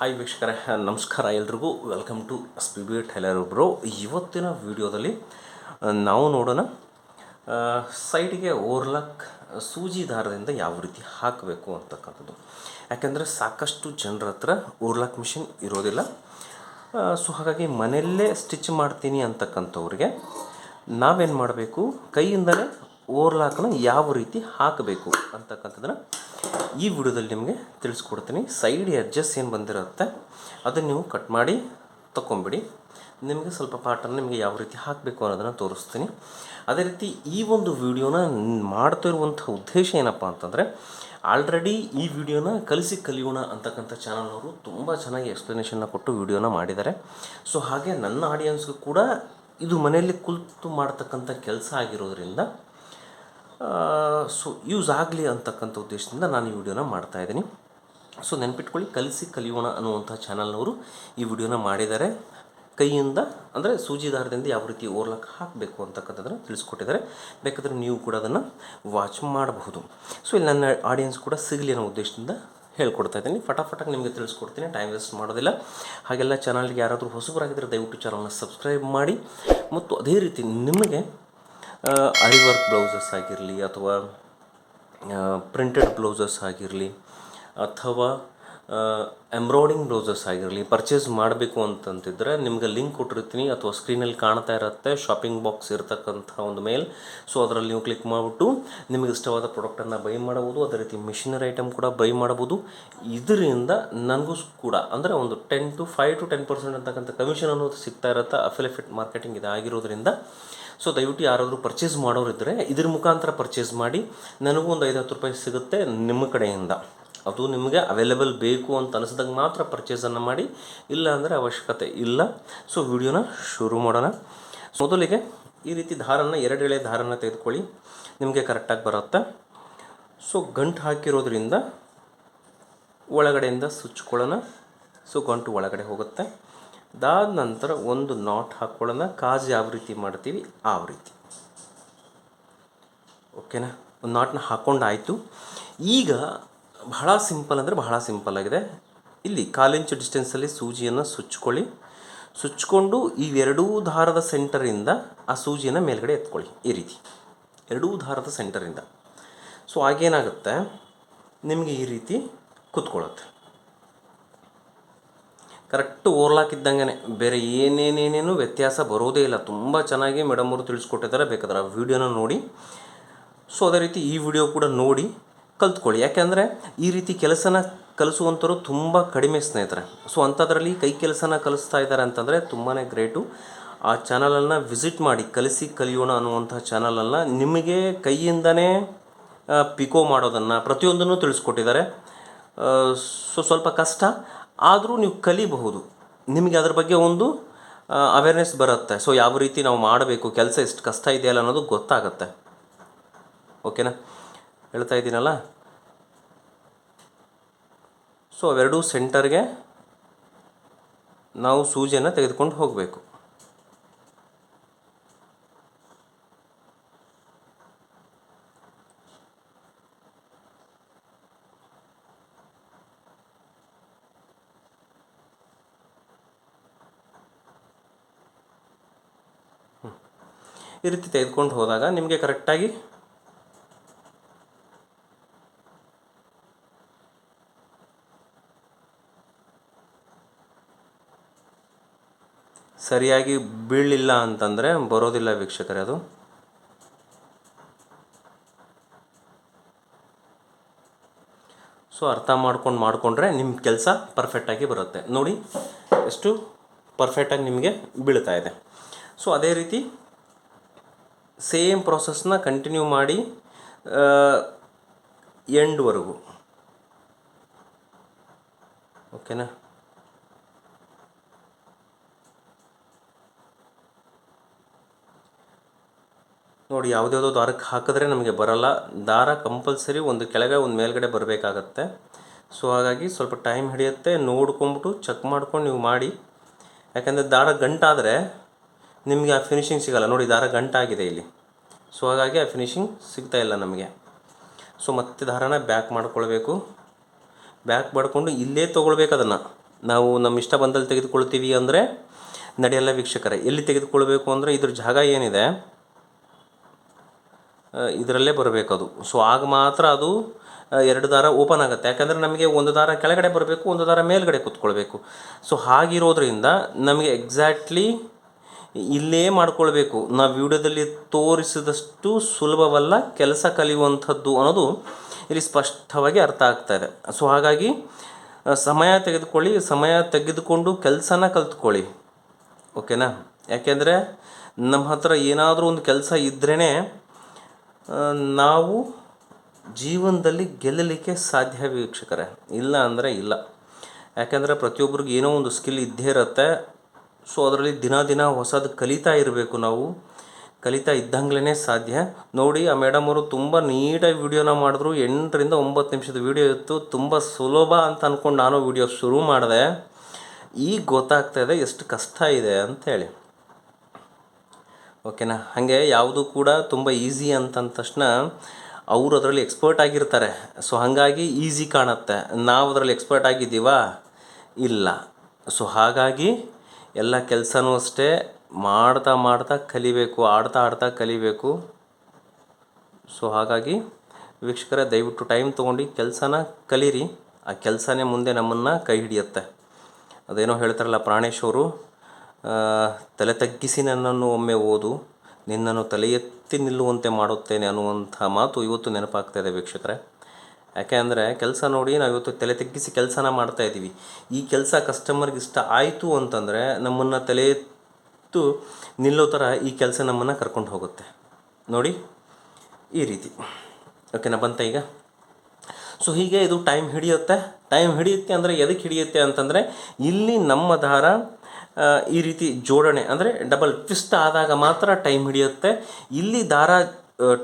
Hi ವೀಕ್ಷಕರೇ, ನಮಸ್ಕಾರ ಎಲ್ರಿಗೂ. Welcome to S P B tailor bro. ಇವತ್ತಿನ ವಿಡಿಯೋದಲ್ಲಿ ನಾವು ನೋಡೋಣ ಸೈಡ್ಗೆ ಓರ್ಲಕ್ ಸೂಜಿ ದಾರದಿಂದ ಯಾವ ರೀತಿ ಹಾಕಬೇಕು ಅಂತಕ್ಕಂಥದ್ದು. ಯಾಕೆಂದರೆ ಸಾಕಷ್ಟು ಜನರ ಹತ್ರ ಓರ್ಲಾಕ್ ಮಿಷಿನ್ ಇರೋದಿಲ್ಲ. ಸೊ ಹಾಗಾಗಿ ಮನೆಯಲ್ಲೇ ಸ್ಟಿಚ್ ಮಾಡ್ತೀನಿ ಅಂತಕ್ಕಂಥವ್ರಿಗೆ ನಾವೇನು ಮಾಡಬೇಕು? ಕೈಯಿಂದಲೇ ಓರ್ಲಾಕ್ನ ಯಾವ ರೀತಿ ಹಾಕಬೇಕು ಅಂತಕ್ಕಂಥದ್ದನ್ನು ಈ ವಿಡಿಯೋದಲ್ಲಿ ನಿಮಗೆ ತಿಳಿಸ್ಕೊಡ್ತೀನಿ. ಸೈಡ್ ಎಡ್ಜಸ್ ಏನು ಬಂದಿರುತ್ತೆ, ಅದನ್ನು ನೀವು ಕಟ್ ಮಾಡಿ ತಗೊಂಬಿಡಿ ನಿಮಗೆ ಸ್ವಲ್ಪ ಪಾಟನ್ನು ನಿಮಗೆ ಯಾವ ರೀತಿ ಹಾಕಬೇಕು ಅನ್ನೋದನ್ನು ತೋರಿಸ್ತೀನಿ. ಅದೇ ರೀತಿ ಈ ಒಂದು ವಿಡಿಯೋನ ಮಾಡ್ತಾ ಇರುವಂಥ ಉದ್ದೇಶ ಏನಪ್ಪ ಅಂತಂದರೆ ಆಲ್ರೆಡಿ ಈ ವಿಡಿಯೋನ ಕಲಿಸಿ ಕಲಿಯೋಣ ಅಂತಕ್ಕಂಥ ಚಾನಲ್ನವರು ತುಂಬ ಚೆನ್ನಾಗಿ ಎಕ್ಸ್ಪ್ಲನೇಷನ್ನ ಕೊಟ್ಟು ವಿಡಿಯೋನ ಮಾಡಿದ್ದಾರೆ. ಸೊ ಹಾಗೆ ನನ್ನ ಆಡಿಯನ್ಸ್ಗೂ ಕೂಡ ಇದು ಮನೆಯಲ್ಲಿ ಕುಳಿತು ಮಾಡ್ತಕ್ಕಂಥ ಕೆಲಸ ಆಗಿರೋದ್ರಿಂದ ಸೊ ಯೂಸ್ ಆಗಲಿ ಅಂತಕ್ಕಂಥ ಉದ್ದೇಶದಿಂದ ನಾನು ಈ ವಿಡಿಯೋನ ಮಾಡ್ತಾಯಿದ್ದೀನಿ ಸೊ ನೆನ್ಪಿಟ್ಕೊಳ್ಳಿ, ಕಲಿಸಿ ಕಲಿಯೋಣ ಅನ್ನುವಂಥ ಚಾನಲ್ನವರು ಈ ವಿಡಿಯೋನ ಮಾಡಿದ್ದಾರೆ. ಕೈಯಿಂದ, ಅಂದರೆ ಸೂಜಿ ದಾರದಿಂದ ಯಾವ ರೀತಿ ಓರ್ಲಕ್ಕೆ ಹಾಕಬೇಕು ಅಂತಕ್ಕಂಥದ್ದನ್ನು ತಿಳಿಸ್ಕೊಟ್ಟಿದ್ದಾರೆ. ಬೇಕಾದರೆ ನೀವು ಕೂಡ ಅದನ್ನು ವಾಚ್ ಮಾಡಬಹುದು. ಸೊ ಇಲ್ಲಿ ನನ್ನ ಆಡಿಯನ್ಸ್ ಕೂಡ ಸಿಗಲಿ ಅನ್ನೋ ಉದ್ದೇಶದಿಂದ ಹೇಳ್ಕೊಡ್ತಾ ಇದ್ದೀನಿ. ಫಟಾಫಟಾಗಿ ನಿಮಗೆ ತಿಳಿಸ್ಕೊಡ್ತೀನಿ ಟೈಮ್ ವೇಸ್ಟ್ ಮಾಡೋದಿಲ್ಲ. ಹಾಗೆಲ್ಲ ಚಾನಲ್ಗೆ ಯಾರಾದರೂ ಹೊಸಬರಾಗಿದ್ದರೆ ದಯವಿಟ್ಟು ಚಾನಲ್ನ ಸಬ್ಸ್ಕ್ರೈಬ್ ಮಾಡಿ. ಮತ್ತು ಅದೇ ರೀತಿ ನಿಮಗೆ ಅರಿ ವರ್ಕ್ ಬ್ಲೌಸಸ್ ಆಗಿರಲಿ ಅಥವಾ ಪ್ರಿಂಟೆಡ್ ಬ್ಲೌಸಸ್ ಆಗಿರಲಿ ಅಥವಾ ಎಂಬ್ರಾಯ್ಡಿಂಗ್ ಬ್ಲೌಸಸ್ ಆಗಿರಲಿ ಪರ್ಚೇಸ್ ಮಾಡಬೇಕು ಅಂತಂತಿದ್ರೆ ನಿಮಗೆ ಲಿಂಕ್ ಕೊಟ್ಟಿರ್ತೀನಿ ಅಥವಾ ಸ್ಕ್ರೀನಲ್ಲಿ ಕಾಣ್ತಾ ಇರುತ್ತೆ ಶಾಪಿಂಗ್ ಬಾಕ್ಸ್ ಇರತಕ್ಕಂಥ ಒಂದು ಮೇಲ್ ಸೊ ಅದರಲ್ಲಿ ನೀವು ಕ್ಲಿಕ್ ಮಾಡಿಬಿಟ್ಟು ನಿಮಗೆ ಇಷ್ಟವಾದ ಪ್ರಾಡಕ್ಟನ್ನು ಬೈ ಮಾಡಬಹುದು, ಅದೇ ರೀತಿ ಮಿಷಿನರಿ ಐಟಮ್ ಕೂಡ ಬೈ ಮಾಡಬಹುದು. ಇದರಿಂದ ನನಗೂ ಕೂಡ, ಅಂದರೆ ಒಂದು ten to five to ten percent ಅಂತಕ್ಕಂಥ ಕಮಿಷನ್ ಅನ್ನೋದು ಸಿಗ್ತಾ ಇರುತ್ತೆ ಅಫಿಲಿಫಿಟ್ ಮಾರ್ಕೆಟಿಂಗ್ ಇದಾಗಿರೋದ್ರಿಂದ ಸೊ ದಯವಿಟ್ಟು ಯಾರಾದರೂ ಪರ್ಚೇಸ್ ಮಾಡೋರಿದ್ದರೆ ಇದ್ರ ಮುಖಾಂತರ ಪರ್ಚೇಸ್ ಮಾಡಿ, ನನಗೂ ಒಂದು ಐದು ಹತ್ತು ರೂಪಾಯಿ ಸಿಗುತ್ತೆ ನಿಮ್ಮ ಕಡೆಯಿಂದ. ಅದು ನಿಮಗೆ ಅವೈಲೇಬಲ್ ಬೇಕು ಅಂತ ಅನಿಸಿದಾಗ ಮಾತ್ರ ಪರ್ಚೇಸನ್ನು ಮಾಡಿ ಇಲ್ಲ ಅಂದರೆ ಅವಶ್ಯಕತೆ ಇಲ್ಲ. ಸೊ ವಿಡಿಯೋನ ಶುರು ಮಾಡೋಣ. ಮೊದಲಿಗೆ ಈ ರೀತಿ ದಾರನ ಎರಡು ಎಳೆ ದಾರನ ತೆಗೆದುಕೊಳ್ಳಿ. ನಿಮಗೆ ಕರೆಕ್ಟಾಗಿ ಬರುತ್ತೆ. ಸೊ ಗಂಟು ಹಾಕಿರೋದ್ರಿಂದ ಒಳಗಡೆಯಿಂದ ಸುಚ್ಕೊಳ್ಳೋಣ ಸೊ ಗಂಟು ಒಳಗಡೆ ಹೋಗುತ್ತೆ. ಅದಾದ ನಂತರ ಒಂದು ನಾಟ್ ಹಾಕ್ಕೊಳ್ಳೋಣ ಕಾಜು ಯಾವ ರೀತಿ ಮಾಡ್ತೀವಿ, ಆ ರೀತಿ. ಓಕೆನಾ ಒಂದು ನಾಟ್ನ ಹಾಕ್ಕೊಂಡಾಯಿತು ಈಗ ಬಹಳ ಸಿಂಪಲ್ ಅಂದರೆ ಬಹಳ ಸಿಂಪಲ್ ಆಗಿದೆ. ಇಲ್ಲಿ ಕಾಲಿಂಚು ಡಿಸ್ಟೆನ್ಸಲ್ಲಿ ಸೂಜಿಯನ್ನು ಸುಚ್ಕೊಳ್ಳಿ. ಸುಚ್ಕೊಂಡು ಇವೆರಡೂ ದಾರದ ಸೆಂಟರಿಂದ ಆ ಸೂಜಿಯನ್ನು ಮೇಲ್ಗಡೆ ಎತ್ಕೊಳ್ಳಿ ಈ ರೀತಿ. ಎರಡೂ ದಾರದ ಸೆಂಟರಿಂದ ಸೊ ಆಗೇನಾಗುತ್ತೆ ನಿಮಗೆ ಈ ರೀತಿ ಕೂತ್ಕೊಳ್ಳುತ್ತೆ. ಕರೆಕ್ಟ್ ಓರ್ಲಾಕ್ ಇದ್ದಂಗೆ ಬೇರೆ ಏನೇನೇನೇನು ವ್ಯತ್ಯಾಸ ಬರೋದೇ ಇಲ್ಲ. ತುಂಬ ಚೆನ್ನಾಗಿ ಮೇಡಮ್ ಅವರು ತಿಳಿಸ್ಕೊಟ್ಟಿದ್ದಾರೆ. ಬೇಕಾದ್ರೆ ಆ ವಿಡಿಯೋನ ನೋಡಿ. ಸೊ ಅದೇ ರೀತಿ ಈ ವಿಡಿಯೋ ಕೂಡ ನೋಡಿ. ಕಲ್ತ್ಕೊಳ್ಳಿ. ಯಾಕೆಂದರೆ ಈ ರೀತಿ ಕೆಲಸನ ಕಲಿಸುವಂಥವ್ರು ತುಂಬ ಕಡಿಮೆ ಸ್ನೇಹಿತರೆ. ಸೊ ಅಂಥದ್ರಲ್ಲಿ ಕೈ ಕೆಲಸನ ಕಲಿಸ್ತಾ ಇದ್ದಾರೆ ಅಂತಂದರೆ ತುಂಬಾ ಗ್ರೇಟು ಆ ಚಾನಲನ್ನು ವಿಸಿಟ್ ಮಾಡಿ, ಕಲಿಸಿ ಕಲಿಯೋಣ ಅನ್ನುವಂಥ ಚಾನಲನ್ನು ನಿಮಗೆ ಕೈಯಿಂದನೇ ಪಿಕೋ ಮಾಡೋದನ್ನು ಪ್ರತಿಯೊಂದನ್ನು ತಿಳಿಸ್ಕೊಟ್ಟಿದ್ದಾರೆ. ಸೊ ಸ್ವಲ್ಪ ಕಷ್ಟ. ಆದರೂ ನೀವು ಕಲಿಬಹುದು. ನಿಮಗೆ ಅದ್ರ ಬಗ್ಗೆ ಒಂದು ಅವೇರ್ನೆಸ್ ಬರುತ್ತೆ. ಸೊ ಯಾವ ರೀತಿ ನಾವು ಮಾಡಬೇಕು, ಕೆಲಸ ಎಷ್ಟು ಕಷ್ಟ ಇದೆಯಲ್ಲ ಅನ್ನೋದು ಗೊತ್ತಾಗುತ್ತೆ. ಓಕೆನಾ ಹೇಳ್ತಾ ಇದ್ದೀನಲ್ಲ? ಸೊ ಅವೆರಡೂ ಸೆಂಟರ್ಗೆ ನಾವು ಸೂಜಿಯನ್ನು ತೆಗೆದುಕೊಂಡು ಹೋಗಬೇಕು. ಈ ರೀತಿ ತೆಗೆದುಕೊಂಡು ಹೋದಾಗ ನಿಮಗೆ ಕರೆಕ್ಟಾಗಿ ಸರಿಯಾಗಿ ಬೀಳಲಿಲ್ಲ ಅಂತಂದರೆ ಬರೋದಿಲ್ಲ ವೀಕ್ಷಕರೇ ಅದು. ಸೊ ಅರ್ಥ ಮಾಡ್ಕೊಂಡು ಮಾಡಿಕೊಂಡ್ರೆ ನಿಮ್ಮ ಕೆಲಸ ಪರ್ಫೆಕ್ಟಾಗಿ ಬರುತ್ತೆ. ನೋಡಿ, ಎಷ್ಟು ಪರ್ಫೆಕ್ಟಾಗಿ ನಿಮಗೆ ಬೀಳ್ತಾ ಇದೆ. ಸೊ ಅದೇ ರೀತಿ ಸೇಮ್ ಪ್ರಾಸೆಸ್ನ ಕಂಟಿನ್ಯೂ ಮಾಡಿ ಎಂಡ್ವರೆಗೂ ಓಕೆನಾ ನೋಡಿ, ಯಾವುದ್ಯಾವುದೋ ದಾರಕ್ಕೆ ಹಾಕಿದ್ರೆ ನಮಗೆ ಬರಲ್ಲ. ದಾರ ಕಂಪಲ್ಸರಿ ಒಂದು ಕೆಳಗೆ ಒಂದು ಮೇಲ್ಗಡೆ ಬರಬೇಕಾಗತ್ತೆ. ಸೊ ಹಾಗಾಗಿ ಸ್ವಲ್ಪ ಟೈಮ್ ಹಿಡಿಯುತ್ತೆ. ನೋಡ್ಕೊಂಬಿಟ್ಟು ಚೆಕ್ ಮಾಡ್ಕೊಂಡು ನೀವು ಮಾಡಿ. ಯಾಕಂದರೆ ದಾರ ಗಂಟಾದರೆ ನಿಮಗೆ ಆ ಫಿನಿಶಿಂಗ್ ಸಿಗಲ್ಲ. ನೋಡಿ ದಾರ ಗಂಟಾಗಿದೆ ಇಲ್ಲಿ. ಸೊ ಹಾಗಾಗಿ ಆ ಫಿನಿಶಿಂಗ್ ಸಿಗ್ತಾ ಇಲ್ಲ ನಮಗೆ. ಸೊ ಮತ್ತೆ ದಾರನ ಬ್ಯಾಕ್ ಮಾಡ್ಕೊಳ್ಬೇಕು. ಬ್ಯಾಕ್ ಮಾಡಿಕೊಂಡು ಇಲ್ಲೇ ತೊಗೊಳ್ಬೇಕು ಅದನ್ನು. ನಾವು ನಮ್ಮ ಇಷ್ಟ ಬಂದಲ್ಲಿ ತೆಗೆದುಕೊಳ್ತೀವಿ ಅಂದರೆ, ನಡೆಯಲ್ಲ ವೀಕ್ಷಕರೇ. ಎಲ್ಲಿ ತೆಗೆದುಕೊಳ್ಬೇಕು ಅಂದರೆ ಇದ್ರ ಜಾಗ ಏನಿದೆ? ಇದರಲ್ಲೇ ಬರಬೇಕು ಅದು. ಸೊ ಆಗ ಮಾತ್ರ ಅದು ಎರಡು ದಾರ ಓಪನ್ ಆಗುತ್ತೆ. ಯಾಕಂದರೆ ನಮಗೆ ಒಂದು ದಾರ ಕೆಳಗಡೆ ಬರಬೇಕು, ಒಂದು ದಾರ ಮೇಲ್ಗಡೆ ಕೂತ್ಕೊಳ್ಬೇಕು. ಸೊ ಹಾಗಿರೋದ್ರಿಂದ ನಮಗೆ ಎಕ್ಸಾಕ್ಟ್ಲಿ ಇಲ್ಲೇ ಮಾಡ್ಕೊಳ್ಬೇಕು. ನಾವು ವಿಡಿಯೋದಲ್ಲಿ ತೋರಿಸಿದಷ್ಟು ಸುಲಭವಲ್ಲ, ಕೆಲಸ ಕಲಿಯುವಂಥದ್ದು ಅನ್ನೋದು ಇಲ್ಲಿ ಸ್ಪಷ್ಟವಾಗಿ ಅರ್ಥ ಆಗ್ತಾ ಇದೆ. ಸೊ ಹಾಗಾಗಿ ಸಮಯ ತೆಗೆದುಕೊಳ್ಳಿ, ಸಮಯ ತೆಗೆದುಕೊಂಡು ಕೆಲಸನ ಕಲ್ತ್ಕೊಳ್ಳಿ. ಓಕೆನಾ ಯಾಕೆಂದರೆ ನಮ್ಮ ಹತ್ರ ಏನಾದರೂ ಒಂದು ಕೆಲಸ ಇದ್ರೇ ನಾವು ಜೀವನದಲ್ಲಿ ಗೆಲ್ಲಲಿಕ್ಕೆ ಸಾಧ್ಯ ವೀಕ್ಷಕರೇ. ಇಲ್ಲ ಅಂದರೆ ಇಲ್ಲ. ಯಾಕೆಂದರೆ ಪ್ರತಿಯೊಬ್ಬರಿಗೂ ಏನೋ ಒಂದು ಸ್ಕಿಲ್ ಇದ್ದೇ ಇರುತ್ತೆ. ಸೊ ಅದರಲ್ಲಿ ದಿನ ದಿನ ಹೊಸದು ಕಲಿತಾ ಇರಬೇಕು ನಾವು. ಕಲಿತಾ ಇದ್ದಂಗ್ಲೇ ಸಾಧ್ಯ. ನೋಡಿ, ಆ ಮೇಡಮ್ ಅವರು ತುಂಬ ನೀಟಾಗಿ ವಿಡಿಯೋನ ಮಾಡಿದ್ರು. ಎಂಟರಿಂದ ಒಂಬತ್ತು ನಿಮಿಷದ ವಿಡಿಯೋ ಇತ್ತು. ತುಂಬ ಸುಲಭ ಅಂತ ಅಂದ್ಕೊಂಡು ನಾನು ವಿಡಿಯೋ ಶುರು ಮಾಡಿದೆ. ಈಗ ಗೊತ್ತಾಗ್ತಾ ಇದೆ ಎಷ್ಟು ಕಷ್ಟ ಇದೆ ಅಂತೇಳಿ ಓಕೆನಾ? ಹಾಗೆ ಯಾವುದು ಕೂಡ ತುಂಬ ಈಸಿ ಅಂತಂದ ತಕ್ಷಣ ಅವರು ಅದರಲ್ಲಿ ಎಕ್ಸ್ಪರ್ಟ್ ಆಗಿರ್ತಾರೆ. ಸೊ ಹಾಗಾಗಿ ಈಸಿ ಕಾಣುತ್ತೆ. ನಾವು ಅದರಲ್ಲಿ ಎಕ್ಸ್ಪರ್ಟ್ ಆಗಿದ್ದೀವಾ? ಇಲ್ಲ. ಸೊ ಹಾಗಾಗಿ ಎಲ್ಲ ಕೆಲಸನೂ ಅಷ್ಟೇ ಮಾಡ್ತಾ ಮಾಡ್ತಾ ಕಲಿಬೇಕು, ಆಡ್ತಾ ಆಡ್ತಾ ಕಲಿಬೇಕು. ಸೊ ಹಾಗಾಗಿ ವೀಕ್ಷಕರೇ, ದಯವಿಟ್ಟು ಟೈಮ್ ತೊಗೊಂಡು ಕೆಲಸನ ಕಲೀರಿ. ಆ ಕೆಲಸನೇ ಮುಂದೆ ನಮ್ಮನ್ನು ಕೈ ಹಿಡಿಯುತ್ತೆ. ಅದೇನೋ ಹೇಳ್ತಾರಲ್ಲ ಪ್ರಾಣೇಶ್ ಅವರು ತಲೆ ತಗ್ಗಿಸಿ ನನ್ನನ್ನು ಒಮ್ಮೆ ಓದು, ನಿನ್ನನ್ನು ತಲೆ ಎತ್ತಿ ನಿಲ್ಲುವಂತೆ ಮಾಡುತ್ತೇನೆ ಅನ್ನುವಂಥ ಮಾತು ಇವತ್ತು ನೆನಪಾಗ್ತಾ ಇದೆ ವೀಕ್ಷಕರೇ. ಯಾಕೆ ಅಂದರೆ ಕೆಲಸ ನೋಡಿ ನಾವು ಇವತ್ತು ತಲೆ ತಗ್ಗಿಸಿ ಕೆಲಸನ ಮಾಡ್ತಾ ಇದ್ದೀವಿ. ಈ ಕೆಲಸ ಕಸ್ಟಮರ್ಗೆ ಇಷ್ಟ ಆಯಿತು ಅಂತಂದರೆ ನಮ್ಮನ್ನು ತಲೆ ಎತ್ತು ನಿಲ್ಲೋ ಥರ ಈ ಕೆಲಸ ನಮ್ಮನ್ನು ಕರ್ಕೊಂಡು ಹೋಗುತ್ತೆ. ನೋಡಿ, ಈ ರೀತಿ. ಓಕೆನಾ ಬಂತ ಈಗ. ಸೊ ಹೀಗೆ ಇದು ಟೈಮ್ ಹಿಡಿಯುತ್ತೆ. ಟೈಮ್ ಹಿಡಿಯುತ್ತೆ ಅಂದರೆ ಎದಕ್ಕೆ ಹಿಡಿಯುತ್ತೆ ಅಂತಂದರೆ ಇಲ್ಲಿ ನಮ್ಮ ದಾರ ಈ ರೀತಿ ಜೋಡಣೆ ಅಂದರೆ ಡಬಲ್ ಟ್ವಿಸ್ಟ್ ಆದಾಗ ಮಾತ್ರ ಟೈಮ್ ಹಿಡಿಯುತ್ತೆ. ಇಲ್ಲಿ ದಾರ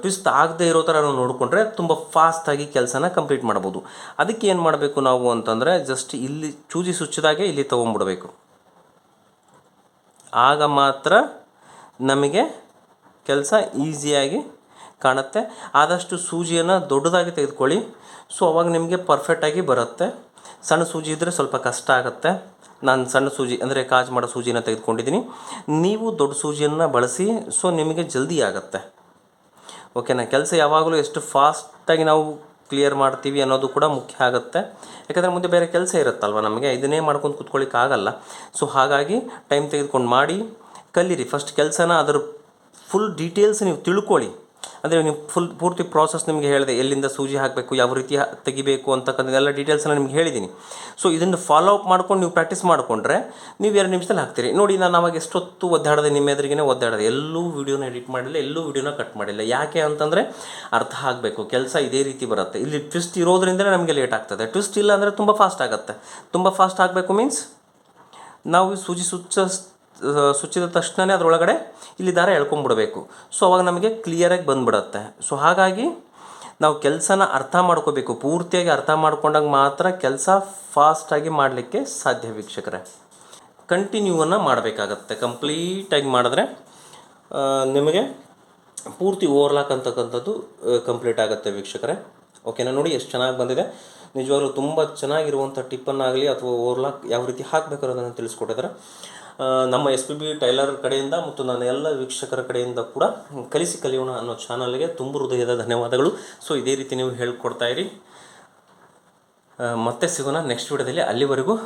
ಟ್ವಿಸ್ಟ್ ಆಗದೆ ಇರೋ ಥರ ನಾವು ನೋಡಿಕೊಂಡ್ರೆ ತುಂಬ ಫಾಸ್ಟಾಗಿ ಕೆಲಸನ ಕಂಪ್ಲೀಟ್ ಮಾಡ್ಬೋದು. ಅದಕ್ಕೆ ಏನು ಮಾಡಬೇಕು ನಾವು ಅಂತಂದರೆ ಜಸ್ಟ್ ಇಲ್ಲಿ ಚೂಜಿ ಸುಚ್ಚಿದಾಗೆ ಇಲ್ಲಿ ತೊಗೊಂಬಿಡಬೇಕು ಆಗ ಮಾತ್ರ ನಮಗೆ ಕೆಲಸ ಈಸಿಯಾಗಿ ಕಾಣುತ್ತೆ. ಆದಷ್ಟು ಸೂಜಿಯನ್ನು ದೊಡ್ಡದಾಗಿ ತೆಗೆದುಕೊಳ್ಳಿ. ಸೊ ಅವಾಗ ನಿಮಗೆ ಪರ್ಫೆಕ್ಟಾಗಿ ಬರುತ್ತೆ. ಸಣ್ಣ ಸೂಜಿ ಇದ್ದರೆ ಸ್ವಲ್ಪ ಕಷ್ಟ ಆಗುತ್ತೆ. ನಾನು ಸಣ್ಣ ಸೂಜಿ ಅಂದರೆ ಕಾಜು ಮಾಡೋ ಸೂಜಿನ ತೆಗೆದುಕೊಂಡಿದ್ದೀನಿ. ನೀವು ದೊಡ್ಡ ಸೂಜಿಯನ್ನು ಬಳಸಿ ಸೊ ನಿಮಗೆ ಜಲ್ದಿ ಆಗುತ್ತೆ. ಓಕೆನಾ ಕೆಲಸ ಯಾವಾಗಲೂ ಎಷ್ಟು ಫಾಸ್ಟಾಗಿ ನಾವು ಕ್ಲಿಯರ್ ಮಾಡ್ತೀವಿ ಅನ್ನೋದು ಕೂಡ ಮುಖ್ಯ ಆಗುತ್ತೆ. ಯಾಕಂದರೆ ಮುಂದೆ ಬೇರೆ ಕೆಲಸ ಇರುತ್ತಲ್ವ ನಮಗೆ, ಇದನ್ನೇ ಮಾಡ್ಕೊಂಡು ಕೂತ್ಕೊಳ್ಳಿಕ್ಕೆ ಆಗಲ್ಲ. ಸೊ ಹಾಗಾಗಿ ಟೈಮ್ ತೆಗೆದುಕೊಂಡು ಮಾಡಿ, ಕಲೀರಿ. ಫಸ್ಟ್ ಕೆಲಸನ ಅದರ ಫುಲ್ ಡೀಟೇಲ್ಸ್ ನೀವು ತಿಳ್ಕೊಳ್ಳಿ. ಅಂದರೆ ನೀವು ಫುಲ್ ಪೂರ್ತಿ ಪ್ರಾಸೆಸ್ ನಿಮಗೆ ಹೇಳಿದೆ, ಎಲ್ಲಿಂದ ಸೂಜಿ ಹಾಕಬೇಕು, ಯಾವ ರೀತಿ ತೆಗಿಬೇಕು ಅಂತಕ್ಕಂಥ ಎಲ್ಲ ಡೀಟೇಲ್ಸನ್ನ ನಿಮ್ಗೆ ಹೇಳಿದ್ದೀನಿ. ಸೊ ಇದನ್ನು ಫಾಲೋ ಅಪ್ ಮಾಡ್ಕೊಂಡು ನೀವು ಪ್ರಾಕ್ಟೀಸ್ ಮಾಡಿಕೊಂಡ್ರೆ ನೀವು ಎರಡು ನಿಮಿಷದಲ್ಲಿ ಹಾಕ್ತೀರಿ. ನೋಡಿ, ನಾನು ಅವಾಗ ಎಷ್ಟೊತ್ತು ಒದ್ದಾಡದೆ, ನಿಮ್ಮ ಎದುರಿಗೇ ಒದ್ದಾಡದೆ. ಎಲ್ಲೂ ವೀಡಿಯೋನ ಎಡಿಟ್ ಮಾಡಿಲ್ಲ, ಎಲ್ಲೂ ವೀಡಿಯೋನ ಕಟ್ ಮಾಡಿಲ್ಲ. ಯಾಕೆ ಅಂತಂದರೆ ಅರ್ಥ ಆಗಬೇಕು, ಕೆಲಸ ಇದೇ ರೀತಿ ಬರುತ್ತೆ. ಇಲ್ಲಿ ಟ್ವಿಸ್ಟ್ ಇರೋದ್ರಿಂದಲೇ ನಮಗೆ ಲೇಟ್ ಆಗ್ತದೆ. ಟ್ವಿಸ್ಟ್ ಇಲ್ಲ ಅಂದರೆ ತುಂಬ ಫಾಸ್ಟ್ ಆಗುತ್ತೆ. ತುಂಬ ಫಾಸ್ಟ್ ಆಗಬೇಕು ಮೀನ್ಸ್ ನಾವು ಸೂಜಿ ಸುಚ್ಚ ಸುಚ್ಚಿದ ತಕ್ಷಣವೇ ಅದರೊಳಗಡೆ ಇಲ್ಲಿ ದಾರ ಎಳ್ಕೊಂಬಿಡಬೇಕು. ಸೊ ಅವಾಗ ನಮಗೆ ಕ್ಲಿಯರಾಗಿ ಬಂದುಬಿಡತ್ತೆ. ಸೊ ಹಾಗಾಗಿ ನಾವು ಕೆಲಸನ ಅರ್ಥ ಮಾಡ್ಕೋಬೇಕು. ಪೂರ್ತಿಯಾಗಿ ಅರ್ಥ ಮಾಡ್ಕೊಂಡಾಗ ಮಾತ್ರ ಕೆಲಸ ಫಾಸ್ಟಾಗಿ ಮಾಡಲಿಕ್ಕೆ ಸಾಧ್ಯ ವೀಕ್ಷಕರೇ. ಕಂಟಿನ್ಯೂವನ್ನು ಮಾಡಬೇಕಾಗತ್ತೆ. ಕಂಪ್ಲೀಟಾಗಿ ಮಾಡಿದ್ರೆ ನಿಮಗೆ ಪೂರ್ತಿ ಓವರ್ಲಾಕ್ ಅಂತಕ್ಕಂಥದ್ದು ಕಂಪ್ಲೀಟ್ ಆಗುತ್ತೆ ವೀಕ್ಷಕರೇ. ಓಕೆನಾ ನೋಡಿ ಎಷ್ಟು ಚೆನ್ನಾಗಿ ಬಂದಿದೆ. ನಿಜವಾಗ್ಲೂ ತುಂಬ ಚೆನ್ನಾಗಿರುವಂಥ ಟಿಪ್ಪನ್ನಾಗಲಿ ಅಥವಾ ಓವರ್ಲಾಕ್ ಯಾವ ರೀತಿ ಹಾಕಬೇಕು ಅನ್ನೋದನ್ನು ತಿಳಿಸ್ಕೊಟ್ಟಿದ್ದಾರೆ. ನಮ್ಮ ಎಸ್ ಪಿ ಬಿ ಟೈಲರ್ ಕಡೆಯಿಂದ ಮತ್ತು ನನ್ನ ಎಲ್ಲ ವೀಕ್ಷಕರ ಕಡೆಯಿಂದ ಕೂಡ ಕಲಿಸಿ ಕಲಿಯೋಣ ಅನ್ನೋ ಚಾನಲ್ಗೆ ತುಂಬ ಹೃದಯದ ಧನ್ಯವಾದಗಳು. ಸೊ ಇದೇ ರೀತಿ ನೀವು ಹೇಳ್ಕೊಡ್ತಾ ಇರಿ. ಮತ್ತೆ ಸಿಗೋಣ ನೆಕ್ಸ್ಟ್ ವಿಡಿಯೋದಲ್ಲಿ. ಅಲ್ಲಿವರೆಗೂ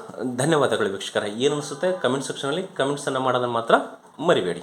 ಧನ್ಯವಾದಗಳು ವೀಕ್ಷಕರ. ಏನು ಅನಿಸುತ್ತೆ? ಕಮೆಂಟ್ ಸೆಕ್ಷನಲ್ಲಿ ಕಮೆಂಟ್ಸನ್ನು ಮಾಡೋದನ್ನು ಮಾತ್ರ ಮರಿಬೇಡಿ.